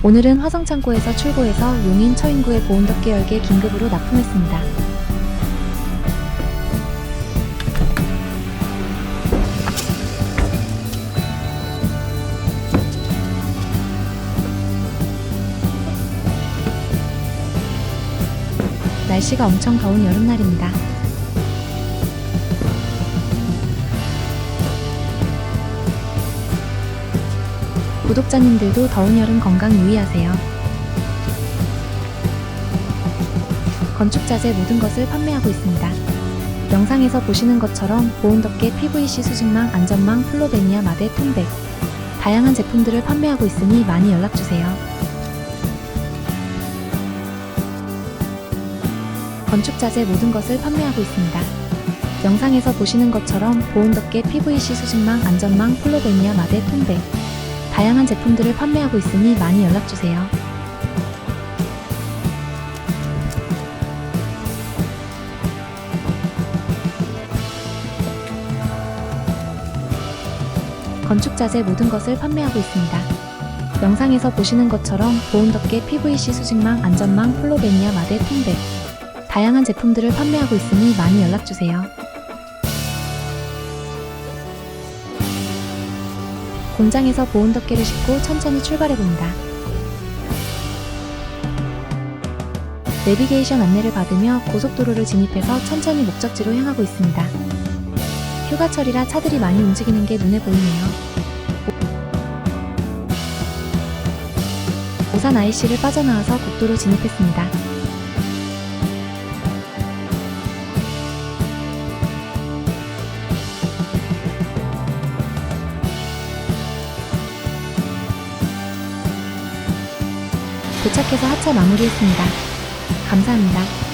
오늘은 화성창고에서 출고해서 용인 처인구의 보온덮개 열개 긴급으로 납품했습니다. 날씨가 엄청 더운 여름날입니다. 구독자님들도 더운 여름 건강 유의하세요. 건축자재 모든 것을 판매하고 있습니다. 영상에서 보시는 것처럼 보온덮개 PVC 수직망, 안전망, 플로베니아 마대, 톤백 다양한 제품들을 판매하고 있으니 많이 연락주세요. 건축자재 모든 것을 판매하고 있습니다. 영상에서 보시는 것처럼 보온덮개 PVC 수직망, 안전망, 플로베니아 마대, 톤백 다양한 제품들을 판매하고 있으니 많이 연락주세요. 건축자재 모든 것을 판매하고 있습니다. 영상에서 보시는 것처럼 보온덮개 PVC 수직망, 안전망, 플로베니아 마대, 통백 다양한 제품들을 판매하고 있으니 많이 연락주세요. 공장에서 보온 덮개를 싣고 천천히 출발해봅니다. 내비게이션 안내를 받으며 고속도로를 진입해서 천천히 목적지로 향하고 있습니다. 휴가철이라 차들이 많이 움직이는 게 눈에 보이네요. 오산 IC를 빠져나와서 국도로 진입했습니다. 도착해서 하차 마무리했습니다. 감사합니다.